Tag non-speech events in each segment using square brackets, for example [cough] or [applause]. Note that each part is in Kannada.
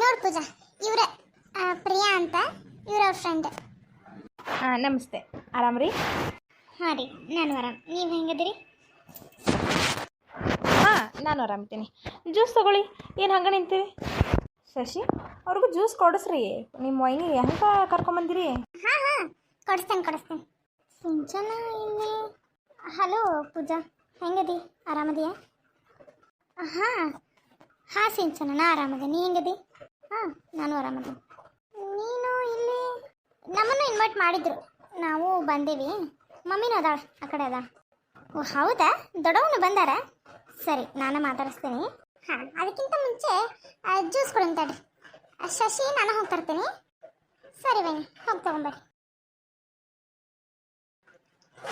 ನೋಡ್ ಪೂಜಾ ಇವ್ರ ಪ್ರಿಯಾ ಅಂತ ಇವ್ರ ಅವ್ರ ಫ್ರೆಂಡ್ ಹಾಂ ನಮಸ್ತೆ ಆರಾಮ್ರಿ ಹಾಂ ರೀ ನಾನು ಆರಾಮ್. ನೀವು ಹೆಂಗದಿರಿ ಹಾಂ ನಾನು ಆರಾಮಿದ್ದೀನಿ ಜ್ಯೂಸ್ ತಗೊಳ್ಳಿ ಏನು ಹಂಗೆ ನಿಂತೀರಿ? ಶಶಿ ಅವ್ರಿಗೂ ಜ್ಯೂಸ್ ಕೊಡಿಸ್ರಿ. ನಿಮ್ಮ ವೈನಿ ಹೆಂಗೆ ಕರ್ಕೊಂಬಂದಿರಿ? ಹಾಂ ಹಾಂ ಕೊಡಿಸ್ತೇನೆ ಕೊಡಿಸ್ತೇನೆ. ಸಿಂಚನ ಇಲ್ಲಿ. ಹಲೋ ಪೂಜಾ ಹೆಂಗದಿ? ಆರಾಮದಿಯಾ? ಹಾಂ ಹಾಂ ಸಿಂಚನ, ನಾ ಆರಾಮದೆ ನೀ ಹೆಂಗದಿ? ಹಾಂ, ನಾನು ಆರಾಮದೆ ನೀನು ಇಲ್ಲಿ, ನಮ್ಮನ್ನು ಇನ್ವೈಟ್ ಮಾಡಿದ್ರು. ನಾವು ಬಂದೀವಿ. ಮಮ್ಮಿನೂ ಅದಾಳ, ಆ ಕಡೆ ಅದಾಳ. ಓ, ಹೌದಾ? ದೊಡ್ಡವನು ಬಂದಾರ? ಸರಿ, ನಾನು ಮಾತಾಡಿಸ್ತೀನಿ. ಹಾಂ, ಅದಕ್ಕಿಂತ ಮುಂಚೆ ಜ್ಯೂಸ್ ಕೊಡಿ ತಡ್ರಿ. ಶಶಿ, ನಾನು ಹೋಗಿ ತರ್ತೀನಿ. ಸರಿ ಬನ್ನಿ, ಹೋಗಿ ತಗೊಂಬರ್ರಿ.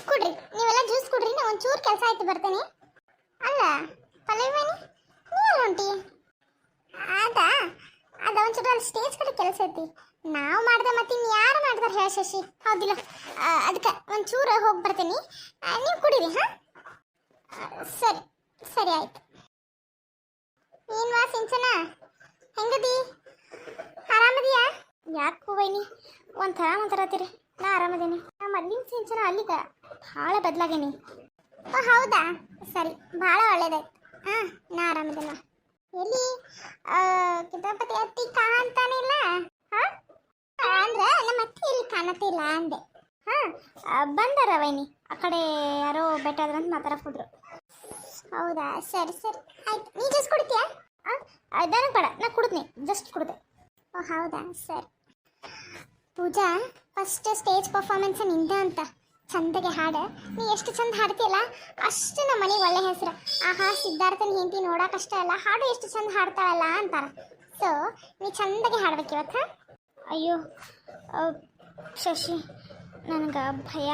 ಕುಡ್ರಿ, ನೀವೆಲ್ಲ ಜ್ಯೂಸ್ ಕುಡ್ರಿ, ನಾ ಒಂಚೂರು ಕೆಲಸ ಆಯ್ತು, ಬರ್ತೀನಿ. ಅಲ್ಲ ಪಲ್ಲವಿ ಬನ್ನಿ ನೀ ಎಲ್ಲ ಹೊಂಟಿ ಅದಾ ಅದ ಒಂಚೂರು ಅಲ್ಲಿ ಸ್ಟೇಜ್ ಕಡೆ ಕೆಲಸ ಐತಿ ನಾವು ಮಾಡ್ದೆ ಮತ್ತೆ ಇನ್ನು ಯಾರು ಮಾಡ್ತಾರೆ ಹೇಳ ಶಶಿ ಹೌದಿಲ್ಲ ಅದಕ್ಕೆ ಒಂಚೂರು ಹೋಗಿ ಬರ್ತೀನಿ ನೀವು ಕುಡೀರಿ ಹಾಂ ಸರಿ ಸರಿ ಆಯ್ತು ಏನ್ ವಾ ಸಿಂಚನ ಹೆಂಗದಿ ಆರಾಮದಿಯಾ ಯಾಕೆ ವೈನಿ ಒಂಥರ ಒಂಥರತ್ತೀರಿ ನಾ ಆರಾಮದೀನಿ ನಾ ಮೊದ್ಲಿನ ಸಿಂಚನ ಅಲ್ಲಿಗ ಭಾಳ ಬದಲಾಗೇನಿ ಓ ಹೌದಾ ಸರಿ ಭಾಳ ಒಳ್ಳೇದಾಯ್ತು ಹಾಂ, ನಾ ಆರಾಮದಿನ ಎಲ್ಲಿ? ಕಿತಾಪತಿ ಅತ್ತಿ ಕಾಣ್ತಾನೆ ಇಲ್ಲ? ಹಾಂ? ಅಂದ್ರೆ ನಮ್ಮ ಅತ್ತಿ ಇಲ್ಲಿ ಕಾಣತ್ತಿಲ್ಲ ಅಂದೆ. ಹಾ ಬಂದಾರ ವೈನಿ. ಆ ಕಡೆ ಯಾರೋ ಬೆಟ್ಟಾದ್ರಂತ ಹೋದ್ರು. ಹೌದಾ? ಸರಿ ಸರಿ. ಆಯ್ತು. ನೀ ಜಸ್ಟ್ ಕುಡಿತೀಯಾ? ನನಗೆ ಬೇಡ ನಾ ಕುಡಿದ್ನಿ. ಜಸ್ಟ್ ಕುಡಿದೆ. ಓ, ಹೌದಾ? ಸರಿ. ಪೂಜಾ ಫಸ್ಟ್ ಸ್ಟೇಜ್ ಪರ್ಫಾರ್ಮೆನ್ಸ್ನಿಂದ ಅಂತ. ಚಂದಗೆ ಹಾಡು. ನೀ ಎಷ್ಟು ಚಂದ ಹಾಡ್ತಿಯಲ್ಲ, ಅಷ್ಟು ನಮ್ಮ ಮನೆಗೆ ಒಳ್ಳೆ ಹೆಸರು. ಆಹಾ ಸಿದ್ಧಾರ್ಥನ ಹೆಂಡತಿ ನೋಡಕ್ಕಷ್ಟೇ ಅಲ್ಲ, ಹಾಡು ಎಷ್ಟು ಚಂದ ಹಾಡ್ತಾಳಲ್ಲ ಅಂತಾರೆ. ಸೊ ನೀ ಚಂದಗೆ ಹಾಡ್ಬೇಕು ಇವತ್ತು? ಅಯ್ಯೋ ಶಶಿ, ನನಗೆ ಭಯ.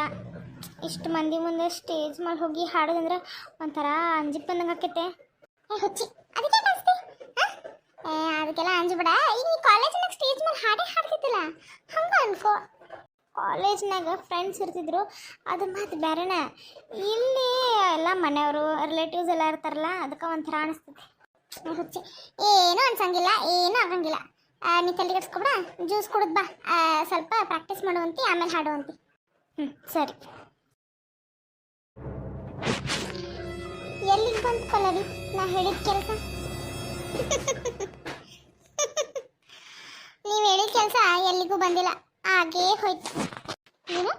ಇಷ್ಟು ಮಂದಿ ಮುಂದೆ ಸ್ಟೇಜ್ ಮೇಲೆ ಹೋಗಿ ಹಾಡೋದಂದ್ರೆ ಒಂಥರ ಅಂಜಿಕ್ ಬಂದಂಗೆ ಆಕೈತೆ. ಏ, ಹುಚ್ಚಿ, ಅದಕ್ಕೆ ಕಾಣಿಸ್ತಿ ಏ, ಅದಕ್ಕೆಲ್ಲ ಅಂಜಬೇಡ ಈಗ ನೀ ಕಾಲೇಜಿನಾಗ ಸ್ಟೇಜ್ ಮೇಲೆ ಹಾಡೇ ಹಾಡ್ತಿದ್ದಿಲ್ಲ. ಹಂಗೆ ಅನ್ಕೋ. ಕಾಲೇಜ್ನಾಗ ಫ್ರೆಂಡ್ಸ್ ಇರ್ತಿದ್ರು. ಅದು ಮಾತು ಬೇರೆನ ಇಲ್ಲಿ ಎಲ್ಲ ಮನೆಯವರು ರಿಲೇಟಿವ್ಸ್ ಎಲ್ಲ ಇರ್ತಾರಲ್ಲ, ಅದಕ್ಕೆ ಒಂಥರ ಅನಿಸ್ತದೆ. ಏನು ಅನ್ಸಂಗಿಲ್ಲ, ಏನೂ ಆಗಂಗಿಲ್ಲ. ನೀ ತಲೆ ಕೆಡ್ಸ್ಕೊಬೇಡ ಜ್ಯೂಸ್ ಕುಡಿದ್ ಬಾ. ಸ್ವಲ್ಪ ಪ್ರಾಕ್ಟೀಸ್ ಮಾಡುವಂತಿ, ಆಮೇಲೆ ಹಾಡುವಂತಿ. ಹ್ಞೂ ಸರಿ. ಎಲ್ಲಿಗೆ ಬಂತು ಪಲ್ಲವಿ? ನಾ ಹೇಳಿದ ಕೆಲಸ? [laughs] ನೀವು ಹೇಳಿದ ಕೆಲಸ ಎಲ್ಲಿಗೂ ಬಂದಿಲ್ಲ, ಹಾಗೇ ಹೋಯ್ತು. ನೀನು?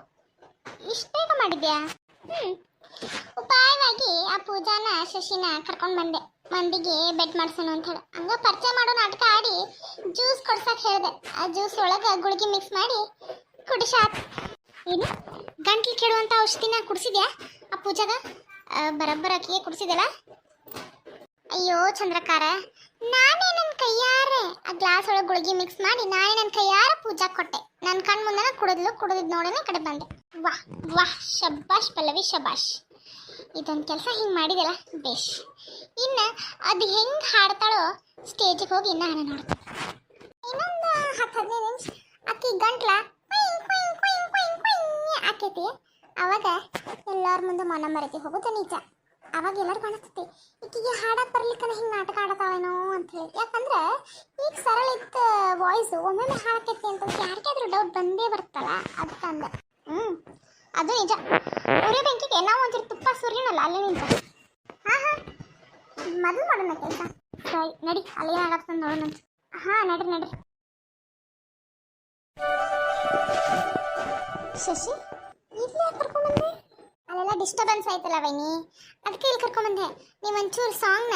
ಇಷ್ಟು ಮಾಡಿದ್ಯಾ? ಹ್ಞೂ ಉಪಾಯವಾಗಿ ಆ ಪೂಜಾನ, ಶಶಿನ ಕರ್ಕೊಂಡು ಬಂದೆ. ಮಂದಿಗೆ ಬೆಟ್ ಮಾಡ್ಸೋಣ ಅಂತ ಹೇಳಿ. ಹಂಗ ಪರಿಚಯ ಮಾಡೋ ನಾಟಕ ಆಡಿ ಜ್ಯೂಸ್ ಕೊಡ್ಸಕ್ ಹೇಳಿದೆ. ಆ ಜ್ಯೂಸ್ ಒಳಗೆ ಗುಳಿಗೆ ಮಿಕ್ಸ್ ಮಾಡಿ ಕುಡಿಸಾತ್ ಏನು? ಗಂಟ್ಲು ಕೇಳುವಂತ ಔಷಧಿನ ಕುಡಿಸಿದ್ಯಾ? ಆ ಪೂಜಾಗ? ಬರಬ್ಬರ ಆಕಿಗೆ ಕುಡಿಸಿದಲ್ಲ ಅಯ್ಯೋ, ಚಂದ್ರಕಾರ. ನಾನೇ ನನ್ನ ಕೈಯಾರೆ. ಆ ಗ್ಲಾಸ್ ಒಳಗೆ ಗುಳಿಗೆ ಮಿಕ್ಸ್ ಮಾಡಿ ನಾನೇ ನನ್ನ ಕೈಯಾರ ಪೂಜಾ ಕೊಟ್ಟೆ. ನನ್ನ ಕಣ್ ಮುಂದೆ ಕುಡಿದ್ಲು, ಕುಡಿದ್ ನೋಡೋಣ ಕಡೆ ಬಂದೆ. ವಾಹ್ ವಾಹ್ ಶಬಾಷ್ ಪಲ್ಲವಿ, ಶಬಾಷ್. ಇದೊಂದು ಕೆಲಸ ಹಿಂಗೆ ಮಾಡಿದಲ್ಲ ಬೇಷ್. ಇನ್ನು ಅದು ಹೆಂಗೆ ಹಾಡ್ತಾಳೋ ಸ್ಟೇಜಿಗೆ ಹೋಗಿ ನಾನು ನೋಡ್ತೀನಿ. ಇನ್ನೊಂದು ಹತ್ತು ಹದಿನೈದು ನಿಮಿಷ ಅಕ್ಕಿ ಗಂಟ್ಲ ಆಕೈತಿ. ಅವಾಗ ಎಲ್ಲರ ಮುಂದೆ ಮನ ಮರೆತಿ ಹೋಗುತ್ತೆ ನಿಜ. ಅವಾಗ ಎಲ್ಲರೂ ಕಾಣಿಸ್ತೈತಿ ಈಕಿಗೆ ಹಾಡಕ್ಕೆ ಬರ್ಲಿಕ್ಕೆ ಹಿಂಗೆ ನಾಟಕ ಆಡತಾವೇನೋ ಅಂತ ಹೇಳಿ. ಯಾಕಂದ್ರೆ ಈಗ ಸರಳ ಇತ್ತ ವಾಯ್ಸ್ ಒಮ್ಮೆ ಹಾಡಕೈತಿ ಅಂತ ಯಾರಿಗಾದ್ರೂ ಡೌಟ್ ಬಂದೇ ಬರ್ತಲ್ಲ ಅದಕ್ಕಂದ ಹ್ಞೂ ಅದು ನಿಜ. ಉರಿ ಬೆಂಕಿಗೆ ನಾವು ಒಂಚೂರು ತುಪ್ಪ ಸುರಿಯೋಣಲ್ಲ ಅಲ್ಲೇ ನಿಂತ ಹಾಂ ಹಾಂ. ಮೊದಲು ಮಾಡೋಣ ಕೆಲಸ. ಸರಿ, ನಡಿ ಅಲ್ಲಿ ಏನಾಗತ್ತೆ ನೋಡೋಣ ಹಾಂ, ನಡ್ರಿ ನಡ್ರಿ. ಶಶಿ ಇಲ್ಲಿ ಯಾಕೆ ಕರ್ಕೊಂಬಂದೆ ಅಲ್ಲೆಲ್ಲ ಡಿಸ್ಟರ್ಬೆನ್ಸ್ ಆಯ್ತಲ್ಲ ವೈನಿ? ಅದಕ್ಕೆ ಇಲ್ಲಿ ಕರ್ಕೊಂಬಂದೆ ನೀವು ಒಂಚೂರು ಸಾಂಗ್ನ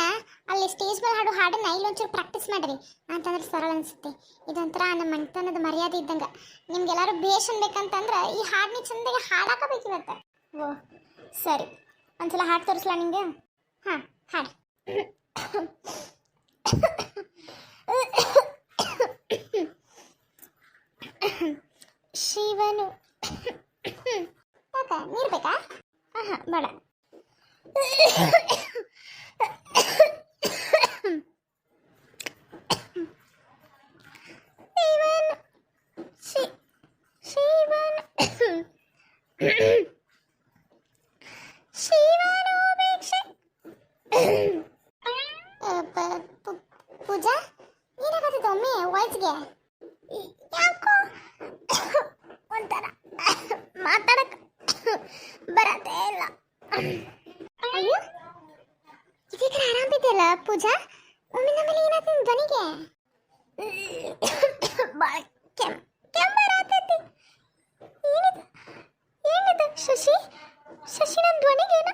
ಅಲ್ಲಿ ಸ್ಟೇಜ್ ಮೇಲೆ ಹಾಡು ಹಾಡನ್ನ ಇಲ್ಲೊಂಚೂರು ಪ್ರಾಕ್ಟೀಸ್ ಮಾಡಿರಿ. ಅಂತಂದ್ರೆ ಸರಳ ಅನಿಸುತ್ತೆ. ಇದೊಂಥರ ನಮ್ಮ ಮಣ್ತನದ ಮರ್ಯಾದೆ ಇದ್ದಂಗೆ. ನಿಮ್ಗೆಲ್ಲರೂ ಭೇಷ್ ಅನ್ಬೇಕಂತಂದ್ರೆ ಈ ಹಾಡನ್ನ ಚಂದಾಗಿ ಹಾಡಾಕಬೇಕು ಇವತ್ತು. ಓ, ಸರಿ. ಒಂದ್ಸಲ ಹಾಡು ತೋರಿಸ್ಲಾ ನಿಂಗೆ? ಹಾಂ, ಹಾಡು. ಶಿವನು. ನೀರು ಬೇಕಾ? ఆహా బడ శివనోపేక్ష ಪೂಜಾ ಏನಾಗತ್ತಿತ್ತು ಒಮ್ಮೆ ವಯಸ್ಸಿಗೆ ಬರತ್ತೇ ಇಲ್ಲ. ಅಯ್ಯೋ ಇದೀಗ ಆರಾಮಿದೆಯಲ್ಲ ಪೂಜಾ? ಒಮ್ಮಿನ ನಮ್ಮಲ್ಲಿ ಏನಾಯ್ತು ನಿನ್ ಧ್ವನಿಗೆ ಬಾಳ ಕೆಮ್ ಕೆಮ್ಮ ಬರತೈತಿ ಏನಿದು? ಏನಿದು? ಶಶಿ? ಶಶಿ ನನ್ನ ಧ್ವನಿಗೆ ಏನ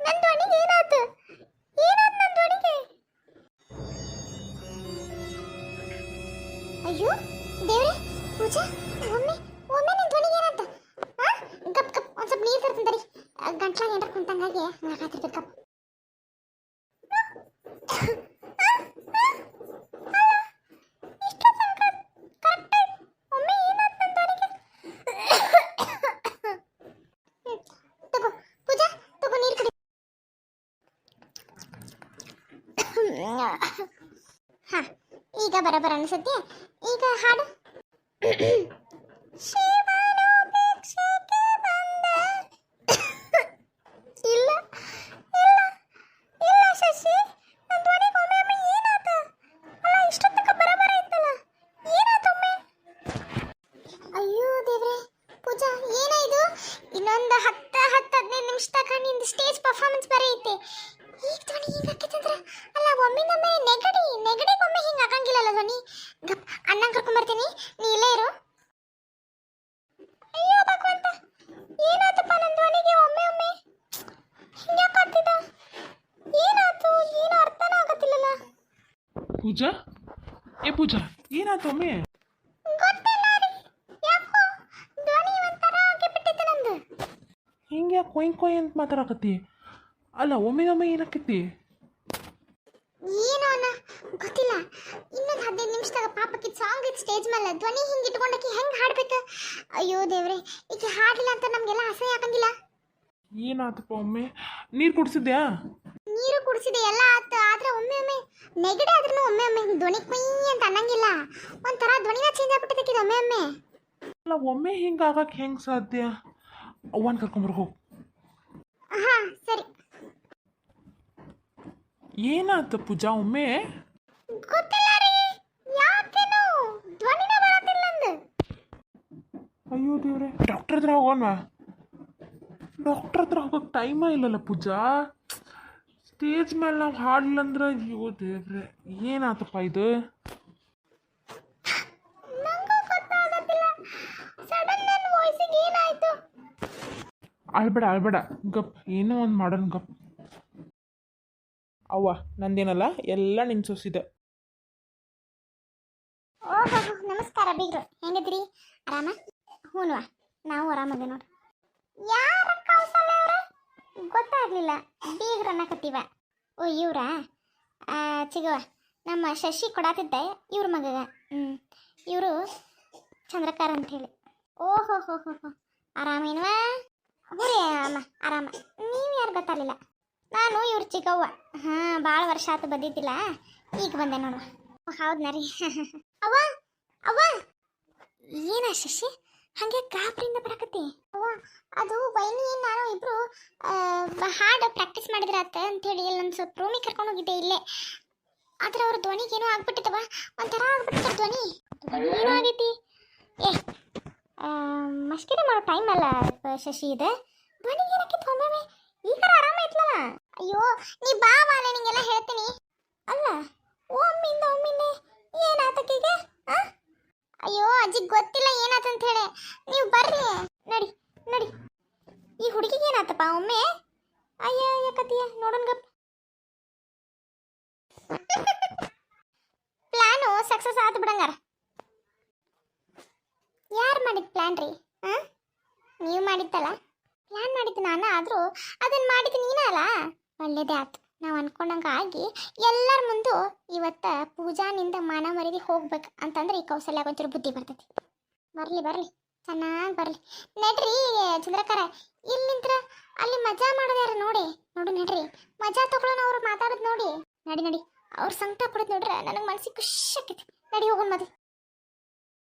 ನನ್ನ ಧ್ವನಿಗೆ ಏನಾಯ್ತು? ಏನಾಯ್ತು ನನ್ನ ಅಯ್ಯೋ, ದೇವ್ರೆ, ಪೂಜಾ, ಒಮ್ಮೆ ಒಮ್ಮೆ ನಿನ್ ಧ್ವನಿಗೆ ಏನಂತ ಆ? ಗಪ್ ಗಪ್ ಒಂದ್ ಸ್ವಲ್ಪ ನೀರ್ ತರ್ತೀನಿ ತಡಿ ಗಂಟ್ಲಾಗ ಏನಾರ ಕುಂತಂಗಾಗಿ ಹಂಗಾತಿರ್ಬೇಕು ಗಪ್ ತಗೋ ಪೂಜಾ ತಗೋ ನೀರು ಕುಡಿ ಹಾ ಈಗ ಬರಬರ ಅನ್ಸತ್ತೆ ಈಗ ಹಾಡು ಸ್ಟೇಜ್ ಪರ್ಫಾರ್ಮೆನ್ಸ್ ಬರೀ ಐತೆ ಈಗ ಧ್ವನಿ ಹಿಂಗೆ ಆಕೈತಂದ್ರ ಅಲ್ಲ ಒಮ್ಮಿಂದೊಮ್ಮೆ ನೆಗಡಿ, ನೆಗಡಿಗೊಮ್ಮೆ ಹಿಂಗೆ ಆಗಂಗಿಲ್ಲಲ್ಲ ಧ್ವನಿ? ಗಪ್ ಅಣ್ಣ ಕರ್ಕೊಂಬರ್ತೀನಿ ನೀ ಇಲ್ಲೇ ಇರು. ಅಯ್ಯೋ, ಭಗವಂತ ಏನಾಯ್ತಪ್ಪ ನನ್ನ ಧ್ವನಿಗೆ ಒಮ್ಮೆ ಒಮ್ಮೆ? ಹಿಂಗ್ಯಾಕೆ ಆಗ್ತಿದ ಏನಾಯ್ತು? ಏನು ಅರ್ಥನೇ ಆಗತ್ತಿಲ್ಲಲ್ಲ. ಪೂಜಾ? ಏ ಪೂಜಾ, ಏನಾಯ್ತು ಒಮ್ಮೆ ಗೊತ್ತಿಲ್ಲ ರೀ ಯಾಕೋ ಧ್ವನಿ ಒಂಥರ ಆಗಿಬಿಟ್ಟಿತ್ತು ನಂದು ಹಿಂಗೆ ಕೊಯ್ ಕೊಯ್ ಅಂತ ಮಾತಾಡಕತ್ತಿ ಅಲ್ಲ ಒಮ್ಮೆಗೊಮ್ಮೆ ಏನಾಕೈತಿ ಏನೋ ಅಣ್ಣ ಗೊತ್ತಿಲ್ಲ ಇನ್ನೊಂದು ಹದಿನೈದು ನಿಮಿಷದಾಗ ಪಾಪಕ್ಕೆ ಸಾಂಗ್ ಇತ್ತು ಸ್ಟೇಜ್ ಮೇಲೆ ಧ್ವನಿ ಹಿಂಗೆ ಇಟ್ಕೊಂಡಕ್ಕೆ ಹೆಂಗೆ ಹಾಡ್ಬೇಕು ಅಯ್ಯೋ ದೇವ್ರೆ ಈಕೆ ಹಾಡಿಲ್ಲ ಅಂತ ನಮಗೆಲ್ಲ ಅಸಹ್ಯ ಆಗಂಗಿಲ್ಲ ಏನಾತಪ್ಪ ಒಮ್ಮೆ ನೀರು ಕುಡಿಸಿದ್ಯಾ ನೀರು ಕುಡಿಸಿದೆ ಎಲ್ಲ ಆತು ಆದ್ರೆ ಒಮ್ಮೆ ಒಮ್ಮೆ ನೆಗಡಿ ಆದ್ರೂ ಒಮ್ಮೆ ಒಮ್ಮೆ ಧ್ವನಿ ಕುಯ್ ಅಂತ ಅನ್ನಂಗಿಲ್ಲ ಒಂಥರ ಧ್ವನಿನ ಚೇಂಜ್ ಆಗ್ಬಿಟ್ಟಿದ್ದಕ್ಕಿದೆ ಒಮ್ಮೆ ಒಮ್ಮೆ ಅಲ್ಲ ಒಮ್ಮೆ ಹಿಂಗೆ ಆಗಕ್ಕೆ ಹೆಂಗೆ ಸಾಧ್ಯ ಅವ್ವನ ಕರ್ಕೊಂಬರ್ ಹೋಗು ಹಾ ಸರಿ ಏನಾಯ್ತು ಪೂಜಾ ಒಮ್ಮೆ? ಗೊತ್ತಿಲ್ಲ ರೀ. ಯಾಕೇನು? ಧ್ವನಿನ ಬರತ್ತಿಲ್ಲ ನಂದು. ಅಯ್ಯೋ ದೇವ್ರೆ ಡಾಕ್ಟರ್ ಹತ್ರ ಹೋಗೋಣ ಡಾಕ್ಟರ್ ಹತ್ರ ಹೋಗೋಕೆ ಟೈಮೇ ಇಲ್ಲಲ್ಲ ಪೂಜಾ. ಸ್ಟೇಜ್ ಮೇಲೆ ನಾವು ಹಾಡಿಲ್ಲ ಅಂದ್ರೆ ಅಯ್ಯೋ ದೇವ್ರೆ ಏನಾತಪ್ಪ ಇದು? ಅಳ್ಬೇಡ ಅಳ್ಬೇಡ ಗಪ್ ಏನೋ ಒಂದು ಮಾಡೋಣ ಗಪ್. ಅವ್ವ, ನಂದೇನಲ್ಲ, ಎಲ್ಲ ನಿನ್ನ ಸೊಸಿದೆ. ಓಹೋ, ನಮಸ್ಕಾರ ಬೀಗ್ರು. ಹೆಂಗಿದ್ರಿ ಆರಾಮ? ಹೂನ್ವಾ, ನಾವು ಆರಾಮದೆ ನೋಡ್ರಿ. ಯಾರ ಕೌಸಲ್ಯ ಅವ್ರ? ಗೊತ್ತಾಗ್ಲಿಲ್ಲ. ಬೀಗ್ರು ಅನ್ನಕತ್ತೀವ ಓ, ಇವ್ರಾ? ಚಿಗವ ನಮ್ಮ ಶಶಿ ಕೊಡಾತಿದ್ದೆ ಇವ್ರ ಮಗಗ. ಹ್ಞೂ ಇವರು ಚಂದ್ರಕಾರ್ ಅಂಥೇಳಿ ಓಹೋ ಹೋ ಹೋ ಹೋ ಆರಾಮೇನ್ವಾ? ಹ್ಞೂ ರೀ ಅಮ್ಮ ಆರಾಮ. ನೀವು ಯಾರು ಗೊತ್ತಾಗಲಿಲ್ಲ? ನಾನು ಇವ್ರ ಚಿಕ್ಕವ್ವ. ಹಾಂ ಭಾಳ ವರ್ಷ ಆತು ಬಂದಿದ್ದಿಲ್ಲ. ಈಗ ಬಂದೆ ನೋಡುವ. ಹೌದ್ ರೀ [laughs] ಅವ್ವ ಅವ್ವ. ಏನ ಶಶಿ? ಹಂಗೆ ಕಾಪ್ರಿಂದ ಬರಕತ್ತಿ? ಅವ್ವ, ಅದು ವೈನಿ, ನಾನು ಇಬ್ರು ಹಾಡು ಪ್ರಾಕ್ಟೀಸ್ ಮಾಡಿದ್ರಾತ ಅಂತೇಳಿ ಇಲ್ಲಿ ಒಂದು ಸ್ವಲ್ಪ ರೂಮಿಗೆ ಕರ್ಕೊಂಡು ಹೋಗಿದ್ದೆ ಇಲ್ಲೇ. ಆದ್ರೆ ಅವ್ರ ಧ್ವನಿಗೆ ಏನೋ ಆಗ್ಬಿಟ್ಟಿತ್ತವ ಒಂಥರ ಆಗ್ಬಿಟ್ಟಿತ್ತು ಧ್ವನಿ. ಏನೋ ಆಗೈತಿ. ಏ ಮಸ್ಕಿರಿ ಮಾಡೋ ಟೈಮ್ ಅಲ್ಲ, ಶಶಿ ಇದೆ. ಧ್ವನಿಗೆ ಏನಕ್ಕೆ ಒಮ್ಮೊಮ್ಮೆ? ಈಗ ಆರಾಮ ಐತ್ಲಲ್ಲ ಅಯ್ಯೋ, ನೀ ಬಾ ಬಾಲೆ, ನಿಂಗೆಲ್ಲ ಹೇಳ್ತೀನಿ. ಅಲ್ಲ, ಒಮ್ಮಿಂದ ಒಮ್ಮಿಂದೆ ಏನಾತಕ್ಕೀಗ ಅಯ್ಯೋ, ಅಜ್ಜಿ ಗೊತ್ತಿಲ್ಲ ಏನಾತಂತ ಹೇಳಿ ನೀವು ಬರ್ರಿ. ನಡಿ ನಡಿ. ಈ ಹುಡುಗಿಗೆ ಏನಾತಪ್ಪ ಒಮ್ಮೆ? ಅಯ್ಯ ಯಾಕತ್ತೀಯ ನೋಡೋಣ ಗಪ್ಪ ಪ್ಲಾನು ಸಕ್ಸಸ್ ಆತು ಬಿಡಂಗಾರ. ಯಾರು ಮಾಡಿದ ಪ್ಲಾನ್ ರೀ ಹಾಂ ನೀವು ಮಾಡಿದ್ದಲ್ಲ ಪ್ಲಾನ್ ಮಾಡಿದ್ದು ನಾನು ಆದರೂ ಅದನ್ನ ಮಾಡಿದ ನೀನ ಅಲ್ಲ ಒಳ್ಳೇದೇ ಆಯ್ತು. ನಾವು ಅನ್ಕೊಂಡಂಗೆ ಆಗಿ ಎಲ್ಲರ ಮುಂದೆ ಇವತ್ತು ಪೂಜಾನಿಂದ ಮಾನ ಮರಿದಿ ಹೋಗ್ಬೇಕು ಅಂತಂದ್ರೆ ಈ ಕೌಶಲ್ಯ ಒಂಚೂರು ಬುದ್ಧಿ ಬರ್ತೈತಿ. ಬರಲಿ ಬರಲಿ. ಚೆನ್ನಾಗಿ ಬರಲಿ. ನಡ್ರಿ ಚಂದ್ರಕರ ಇಲ್ಲಿ ನಿಂತ್ರ ಅಲ್ಲಿ ಮಜಾ ಮಾಡೋದ್ಯಾರ ನೋಡಿ? ನೋಡು ನಡ್ರಿ. ಮಜಾ ತಗೊಳ್ಳೋಣ ಅವ್ರು ಮಾತಾಡೋದು ನೋಡಿ. ನಡಿ ನಡಿ. ಅವ್ರ ಸಂಕಟ ಪಡೋದು ನೋಡ್ರೆ ನನಗೆ ಮನಸ್ಸಿಗೆ ಖುಷಿ ಆಕೈತಿ ನಡಿ ಹೋಗೋಣ ಮೊದಲು